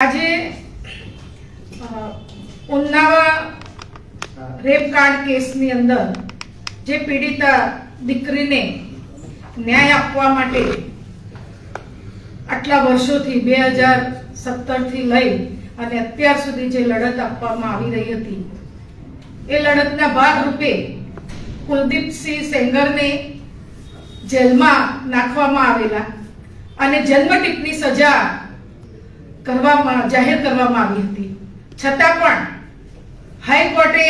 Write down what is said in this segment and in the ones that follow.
આજે ઉન્નાવા કાર્ડ કેસની અંદર જે પીડિતા દીકરીને ન્યાય આપવા માટે આટલા વર્ષોથી બે હજાર સત્તરથી લઈ અને અત્યાર સુધી જે લડત આપવામાં આવી રહી હતી, એ લડતના ભાગરૂપે કુલદીપસિંહ સેંગરને જેલમાં નાખવામાં આવેલા અને જન્મટીપની સજા કરવામાં, જાહેર કરવામાં આવી હતી. છતાં પણ હાઈકોર્ટે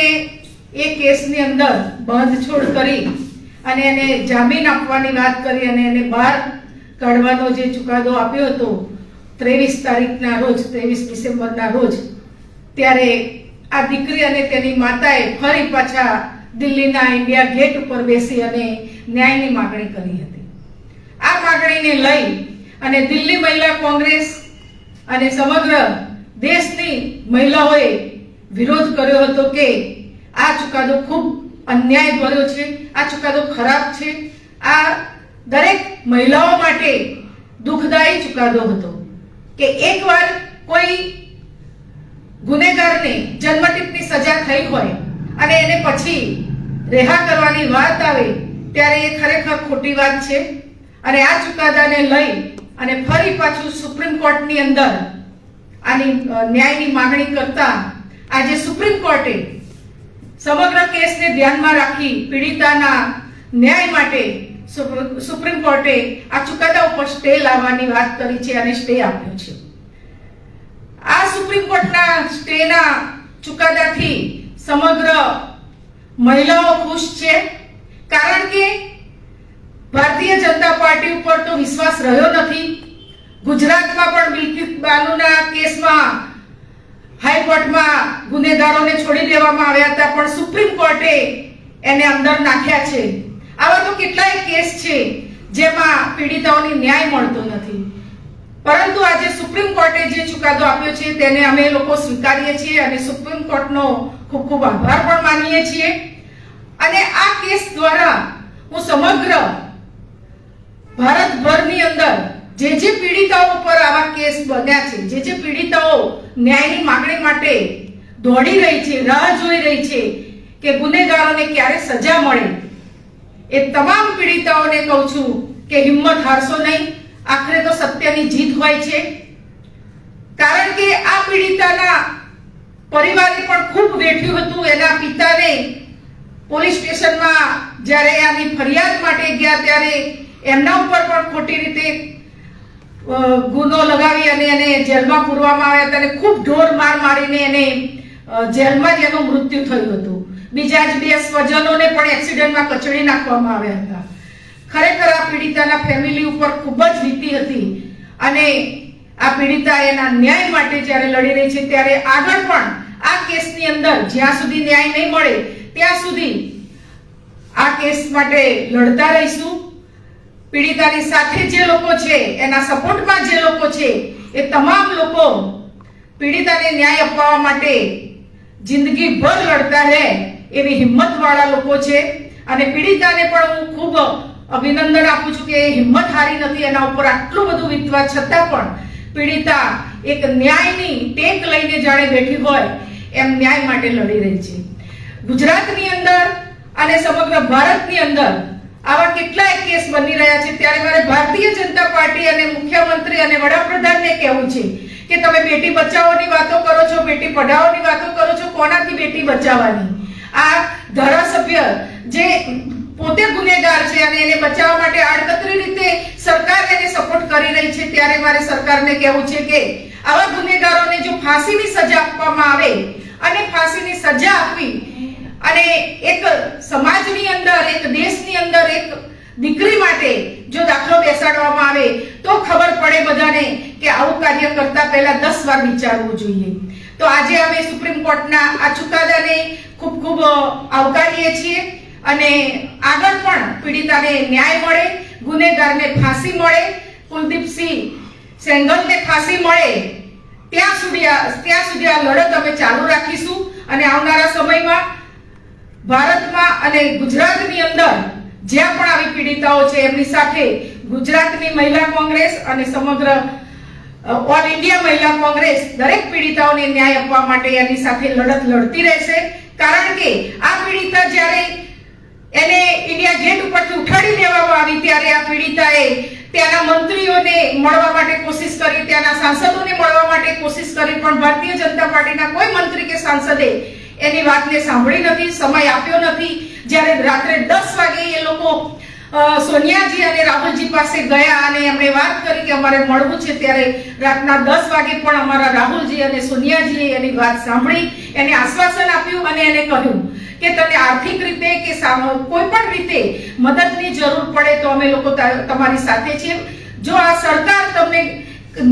એ કેસની અંદર બાંધછોડ કરી અને એને જામીન આપવાની વાત કરી અને એને બહાર કાઢવાનો જે ચુકાદો આપ્યો હતો, ત્રેવીસ તારીખના રોજ, ત્રેવીસ ડિસેમ્બરના રોજ, ત્યારે આ દીકરી અને તેની માતાએ ફરી પાછા દિલ્હીના ઇન્ડિયા ગેટ ઉપર બેસી અને ન્યાયની માગણી કરી હતી. આ માગણીને લઈ અને દિલ્હી મહિલા કોંગ્રેસ અને સમગ્ર દેશની મહિલાઓએ વિરોધ કર્યો હતો કે આ ચુકાદો ખૂબ અન્યાય ભર્યો છે, આ ચુકાદો ખરાબ છે. આ દરેક મહિલાઓ માટે દુઃખદાયી ચુકાદો હતો કે એકવાર કોઈ ગુનેગારને જન્મટીપની સજા થઈ હોય અને એને પછી રેહા કરવાની વાત આવે, ત્યારે એ ખરેખર ખોટી વાત છે. અને આ ચુકાદાને લઈ અને ફરી પાછું સુપ્રીમ કોર્ટની અંદર આની ન્યાયની માગણી કરતા આજે સુપ્રીમ કોર્ટે સમગ્ર કેસને ધ્યાનમાં રાખી પીડિતાના ન્યાય માટે સુપ્રીમ કોર્ટે આ ચુકાદા ઉપર સ્ટે લાવવાની વાત કરી છે અને સ્ટે આપ્યો છે. આ સુપ્રીમ કોર્ટના સ્ટેના ચુકાદાથી સમગ્ર મહિલાઓ ખુશ છે. કારણ કે ભારતીય જનતા પાર્ટી ઉપર તો વિશ્વાસ રહ્યો નથી. ગુજરાતમાં પણ બિલકિત બાલુના કેસમાં હાઈકોર્ટમાં ગુનેગારોને છોડી દેવામાં આવ્યા હતા, પણ સુપ્રીમ કોર્ટે એને અંદર નાખ્યા છે. આવા તો કેટલાય કેસ છે જેમાં પીડિતાઓને ન્યાય મળતો નથી. પરંતુ આજે સુપ્રીમ કોર્ટે જે ચુકાદો આપ્યો છે તેને અમે લોકો સ્વીકારીએ છીએ અને સુપ્રીમ કોર્ટનો ખૂબ ખૂબ આભાર પણ માનીએ છીએ. અને આ કેસ દ્વારા હું સમગ્ર ભારતભરની અંદર જે જે પીડિતાઓ પર આવા કેસ બન્યા છે, જે જે પીડિતાઓ ન્યાયની માંગણી માટે દોડી રહી છે, રાહ જોઈ રહી છે કે ગુનેગારોને ક્યારે સજા મળે, એ તમામ પીડિતાઓને કહું છું કે હિંમત હારશો નહીં. આખરે તો સત્યની જીત હોય છે. કારણ કે આ પીડિતાના પરિવારે પણ ખૂબ વેઠ્યું હતું. એના પિતાને પોલીસ સ્ટેશનમાં જ્યારે આની ફરિયાદ માટે ગયા ત્યારે એમના ઉપર પણ ખોટી રીતે ગુનો લગાવી અને એને જેલમાં પૂરવામાં આવ્યા હતા અને ખૂબ ઢોર માર મારીને એને જેલમાં જ એનું મૃત્યુ થયું હતું. બીજા જ બે સ્વજનોને પણ એક્સિડન્ટમાં કચડી નાખવામાં આવ્યા હતા. ખરેખર આ પીડિતાના ફેમિલી ઉપર ખૂબ જ વીતી હતી અને આ પીડિતા એના ન્યાય માટે જ્યારે લડી રહી છે, ત્યારે આગળ પણ આ કેસની અંદર જ્યાં સુધી ન્યાય નહીં મળે, ત્યાં સુધી આ કેસ માટે લડતા રહીશું. પીડિતાની સાથે જે લોકો છે, એના સપોર્ટમાં જે લોકો છે, એ તમામ લોકો પીડિતાને ન્યાય અપાવવા માટે જિંદગીભર લડતા રહે એવી હિંમતવાળા લોકો છે. અને પીડિતાને પણ હું ખૂબ અભિનંદન આપું છું કે એ હિંમત હારી નથી, એના ઉપર આટલું બધું વીતવા છતાં પણ પીડિતા એક ન્યાયની ટેક લઈને જાણે બેઠી હોય, એમ ન્યાય માટે લડી રહી છે. ગુજરાતની અંદર અને સમગ્ર ભારતની અંદર આવા કેટલાય કેસ બની રહ્યા છે. ત્યારે મારે ભારતીય જનતા પાર્ટી અને મુખ્યમંત્રી અને વડાપ્રધાનને કહેવું છે કે તમે બેટી બચાવોની વાતો કરો છો, બેટી પઢાઓની વાતો કરો છો, કોનાથી બેટી બચાવવાની? આ ધારાસભ્ય જે પોતે ગુનેગાર છે અને એને બચાવવા માટે આડકતરી રીતે સરકાર એને સપોર્ટ કરી રહી છે, ત્યારે મારે સરકારને કહેવું છે કે આવા ગુનેગારોને જો ફાંસીની સજા આપવામાં આવે અને ફાંસીની સજા આપવી અને એક સમાજની અંદર, એક દેશની અંદર એક દીકરી માટે જો દાખલો બેસાડવામાં આવે, તો ખબર પડે બધાને કે આવું કાર્ય કરતા પહેલા દસ વાર વિચારવું જોઈએ. તો આજે અમે સુપ્રીમ કોર્ટના આ ચુકાદાને ખૂબ ખૂબ આવકારીએ છીએ અને આગળ પણ પીડિતાને ન્યાય મળે, ગુનેગારને ફાંસી મળે, કુલદીપસિંહ સેંગલને ફાંસી મળે, ત્યાં સુધી ત્યાં સુધી આ લડત અમે ચાલુ રાખીશું અને આવનારા સમયમાં ભારતમાં અને ગુજરાતની અંદર જ્યાં પણ આવી પીડિતાઓ છે, એમની સાથે ગુજરાતની મહિલા કોંગ્રેસ અને સમગ્ર ઓલ ઇન્ડિયા મહિલા કોંગ્રેસ દરેક પીડિતાઓને ન્યાય આપવા માટે એની સાથે લડત લડતી રહેશે. કારણ કે આ પીડિતા જ્યારે એને ઇન્ડિયા ગેટ ઉપરથી ઉઠાડી લેવામાં આવી, ત્યારે આ પીડિતાએ ત્યાંના મંત્રીઓને મળવા માટે કોશિશ કરી, ત્યાંના સાંસદોને મળવા માટે કોશિશ કરી, પણ ભારતીય જનતા પાર્ટીના કોઈ મંત્રી કે સાંસદે એની વાતને સાંભળી નથી, સમય આપ્યો નથી. જ્યારે રાત્રે દસ વાગે એ લોકો સોનિયાજી અને રાહુલજી પાસે ગયા અને એમણે વાત કરી કે અમારે મળવું છે, ત્યારે રાતના દસ વાગે પણ અમારા રાહુલજી અને સોનિયાજીએ એની વાત સાંભળી, એને આશ્વાસન આપ્યું અને એને કહ્યું કે તને આર્થિક રીતે કે કોઈ પણ રીતે મદદની જરૂર પડે તો અમે લોકો તમારી સાથે છીએ. જો આ સરકાર તમને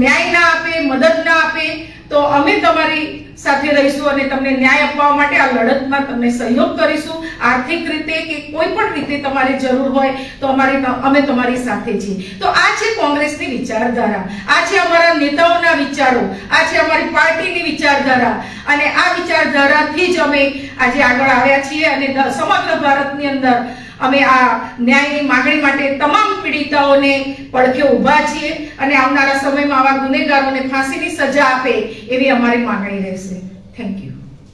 ન્યાય ના આપે, મદદ ના આપે, તો અમે તમારી સાથે રહીશું અને તમને ન્યાય અપાવવા માટે આ લડતમાં તમને સહયોગ કરીશું. આર્થિક રીતે કે કોઈ પણ રીતે તમારે જરૂર હોય તો અમારી અમે તમારી સાથે છીએ. તો આ છે કોંગ્રેસની વિચારધારા. આ છે અમારા નેતાઓના વિચારો. આ છે અમારી પાર્ટીની વિચારધારા. અને આ વિચારધારાથી જ અમે આજે આગળ આવ્યા છીએ અને સમગ્ર ભારતની અંદર અમે આ ન્યાયની માગણી માટે તમામ પીડિતાઓને પડખે ઊભા છીએ અને આવનારા સમયમાં આવા ગુનેગારોને ફાંસીની સજા આપે એવી અમારી માગણી રહેશે. Thank you